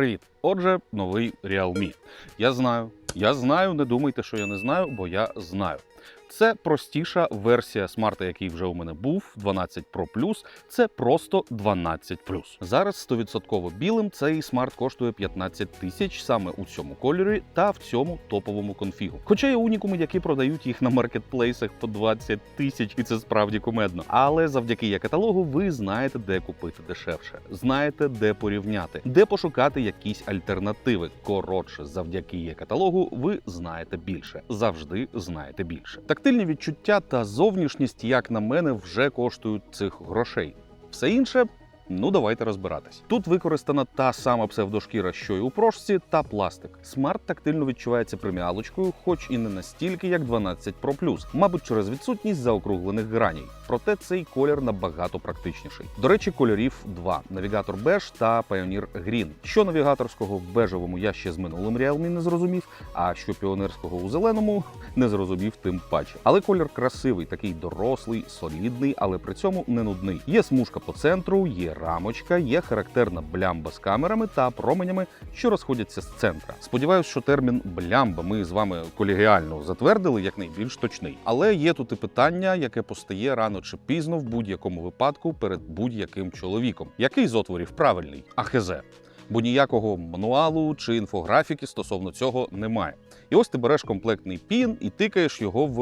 Привіт! Отже, новий Realme. Я знаю, я знаю, не думайте, що я не знаю, бо я знаю. Це простіша версія смарта, який вже у мене був, 12 Pro Plus. Це просто 12 Зараз 100% білим цей смарт коштує 15 тисяч саме у цьому кольорі та в цьому топовому конфігу. Хоча є унікуми, які продають їх на маркетплейсах по 20 тисяч, і це справді кумедно. Але завдяки є каталогу ви знаєте, де купити дешевше, знаєте, де порівняти, де пошукати якісь альтернативи. Коротше, завдяки є каталогу, ви знаєте більше, завжди знаєте більше. Тактильні відчуття та зовнішність, як на мене, вже коштують цих грошей. Все інше. Ну, давайте розбиратись. Тут використана та сама псевдошкіра, що й у прошці, та пластик. Смарт тактильно відчувається преміалочкою, хоч і не настільки, як 12 Pro Plus, мабуть, через відсутність заокруглених граней. Проте цей колір набагато практичніший. До речі, кольорів два: навігатор беж та Pioneer Green. Що навігаторського в бежевому я ще з минулим Realme не зрозумів, а що піонерського у зеленому не зрозумів тим паче. Але колір красивий, такий дорослий, солідний, але при цьому не нудний. Є смужка по центру, є рамочка, є характерна блямба з камерами та променями, що розходяться з центра. Сподіваюсь, що термін блямба ми з вами колегіально затвердили як найбільш точний. Але є тут і питання, яке постає рано чи пізно в будь-якому випадку перед будь-яким чоловіком. Який з отворів правильний? АХЗ. Бо ніякого мануалу чи інфографіки стосовно цього немає. І ось ти береш комплектний пін і тикаєш його в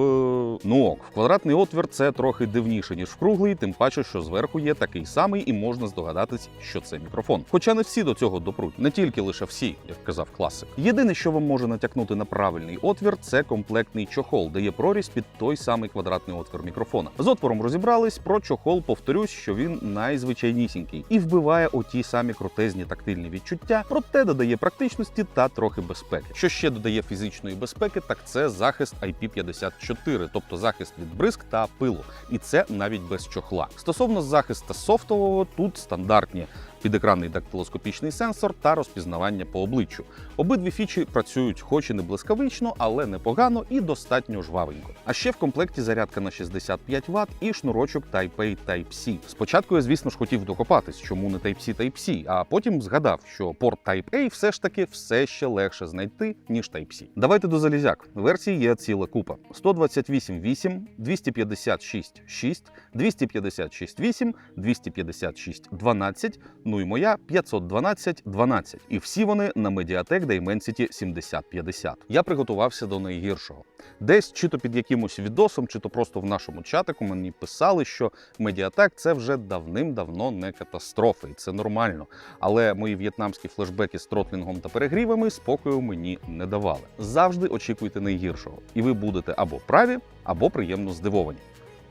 ну ок. В квадратний отвір це трохи дивніше, ніж в круглий, тим паче, що зверху є такий самий, і можна здогадатись, що це мікрофон. Хоча не всі до цього допруть, не тільки лише всі, як казав класик. Єдине, що вам може натякнути на правильний отвір, це комплектний чохол, де є прорізь під той самий квадратний отвір мікрофона. З отвором розібрались. Про чохол повторюсь, що він найзвичайнісінький і вбиває оті самі крутезні тактильні відчуття, проте додає практичності та трохи безпеки. Що ще додає фізичної безпеки, так це захист IP54, тобто захист від бризк та пилу, і це навіть без чохла. Стосовно захисту софтового, тут стандартні. Підекранний дактилоскопічний сенсор та розпізнавання по обличчю. Обидві фічі працюють, хоч і не блискавично, але непогано і достатньо жвавенько. А ще в комплекті зарядка на 65 Вт і шнурочок Type-A Type-C. Спочатку я, звісно ж, хотів докопатись, чому не Type-C Type-C, а потім згадав, що порт Type-A все ж таки все ще легше знайти, ніж Type-C. Давайте до залізяк. Версій є ціла купа: 128.8, 256.6, 256.8, 256.12, ну і моя 512.12. І всі вони на Mediatek Dimensity 7050. Я приготувався до найгіршого. Десь чи то під якимось відосом, чи то просто в нашому чатику мені писали, що Mediatek це вже давним-давно не катастрофа, і це нормально. Але мої в'єтнамські флешбеки з тротлінгом та перегрівами спокою мені не давали. Завжди очікуйте найгіршого, і ви будете або праві, або приємно здивовані.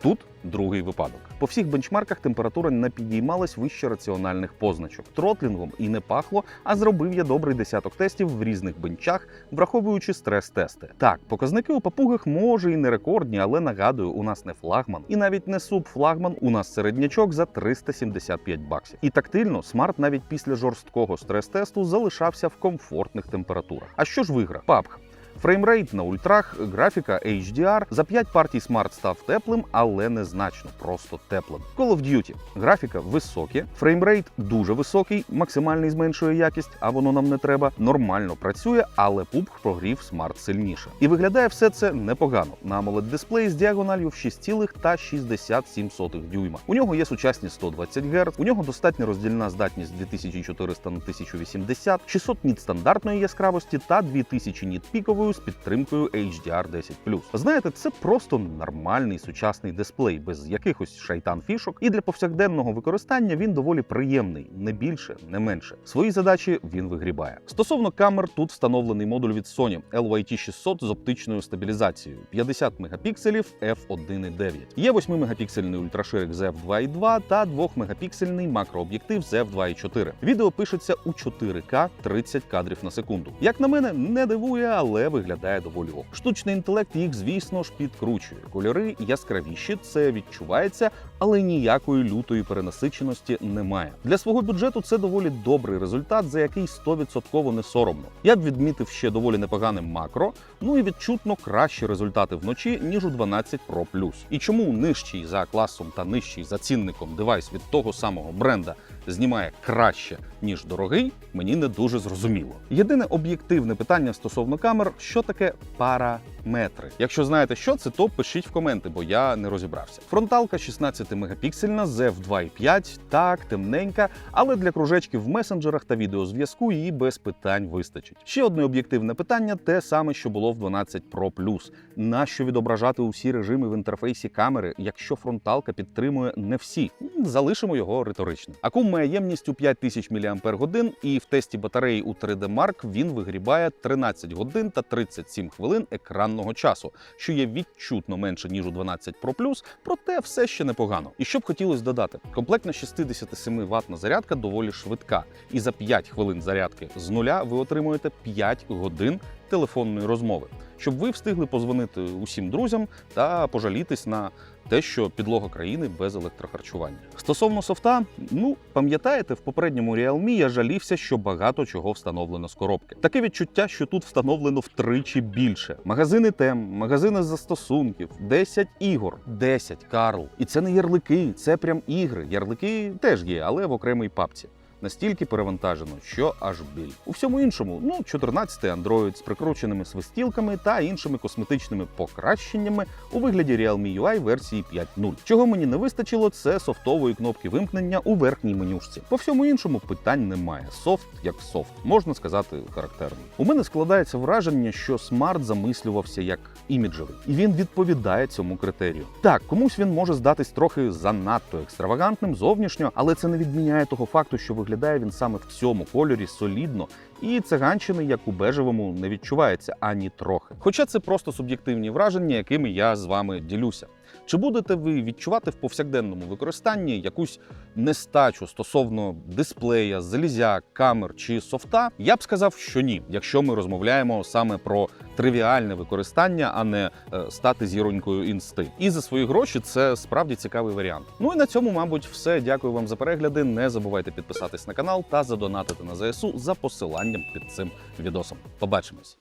Тут другий випадок. По всіх бенчмарках температура не підіймалась вище раціональних позначок. Тротлінгом і не пахло, а зробив я добрий десяток тестів в різних бенчах, враховуючи стрес-тести. Так, показники у папугах може і не рекордні, але нагадую, у нас не флагман і навіть не субфлагман, у нас середнячок за 375 баксів. І тактильно смарт навіть після жорсткого стрес-тесту залишався в комфортних температурах. А що ж виграв? PUBG. Фреймрейт на ультрах, графіка HDR. За 5 партій смарт став теплим, але незначно, просто теплим. Call of Duty. Графіка високі, фреймрейт дуже високий, максимальний зменшує якість, а воно нам не треба. Нормально працює, але PUBG прогрів смарт сильніше. І виглядає все це непогано. На amoled дисплей з діагональю в 6,67 дюйма. У нього є сучасні 120 Гц, у нього достатня роздільна здатність 2400 на 1080, 600 ніт стандартної яскравості та 2000 ніт пікової з підтримкою HDR10+. Знаєте, це просто нормальний сучасний дисплей без якихось шайтан фішок, і для повсякденного використання він доволі приємний, не більше, не менше. Свої задачі він вигрібає. Стосовно камер, тут встановлений модуль від Sony LYT600 з оптичною стабілізацією 50 мегапікселів f1.9. Є 8 мегапіксельний ультраширик з f2.2 та 2 мегапіксельний макрооб'єктив з f2.4. Відео пишеться у 4К 30 кадрів на секунду. Як на мене, не дивує, але виглядає доволі ок. Штучний інтелект їх, звісно ж, підкручує. Кольори яскравіші, це відчувається, але ніякої лютої перенасиченості немає. Для свого бюджету це доволі добрий результат, за який 100% не соромно. Я б відмітив ще доволі непогане макро, ну і відчутно кращі результати вночі, ніж у 12 Pro Plus. І чому нижчий за класом та нижчий за цінником девайс від того самого бренда знімає краще ніж дорогий, мені не дуже зрозуміло. Єдине об'єктивне питання стосовно камер, що таке параметри. Якщо знаєте, що це, то пишіть в коменти, бо я не розібрався. Фронталка 16 мегапіксельна з f2.5, так, темненька, але для кружечків в месенджерах та відеозв'язку її без питань вистачить. Ще одне об'єктивне питання те саме, що було в 12 Pro Plus. Нащо відображати усі режими в інтерфейсі камери, якщо фронталка підтримує не всі? Залишимо його риторичним. Акум має ємність у 5000 мАч, і в тесті батареї у 3D Mark він вигрібає 13 годин та 37 хвилин екранного часу, що є відчутно менше ніж у 12 Pro Plus, проте все ще непогано. І що б хотілося додати, комплектна 67 ватна зарядка доволі швидка, і за 5 хвилин зарядки з нуля ви отримуєте 5 годин телефонної розмови, щоб ви встигли позвонити усім друзям та пожалітись на те, що підлога країни без електрохарчування. Стосовно софта, ну пам'ятаєте, в попередньому Realme я жалівся, що багато чого встановлено з коробки. Таке відчуття, що тут встановлено втричі більше. Магазини тем, магазини застосунків, 10 ігор, 10 Карл. І це не ярлики, це прям ігри. Ярлики теж є, але в окремій папці. Настільки перевантажено, що аж біль. У всьому іншому, ну 14-й Android з прикрученими свистілками та іншими косметичними покращеннями у вигляді Realme UI версії 5.0. Чого мені не вистачило, це софтової кнопки вимкнення у верхній менюшці. По всьому іншому питань немає. Софт як софт, можна сказати, характерний. У мене складається враження, що смарт замислювався як іміджевий, і він відповідає цьому критерію. Так, комусь він може здатись трохи занадто екстравагантним зовнішньо, але це не відміняє того факту, що виглядає він саме в цьому кольорі солідно, і циганщини, як у бежевому, не відчувається ані трохи. Хоча це просто суб'єктивні враження, якими я з вами ділюся. Чи будете ви відчувати в повсякденному використанні якусь нестачу стосовно дисплея, залізяк, камер чи софта? Я б сказав, що ні, якщо ми розмовляємо саме про тривіальне використання, а не е, стати зіронькою інсти. І за свої гроші це справді цікавий варіант. Ну і на цьому, мабуть, все. Дякую вам за перегляди. Не забувайте підписатись на канал та задонатити на ЗСУ за посиланням під цим відосом. Побачимось.